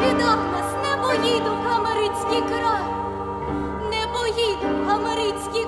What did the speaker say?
віддав нас, не поїду в Гамарицький край, не поїду в Гамарицький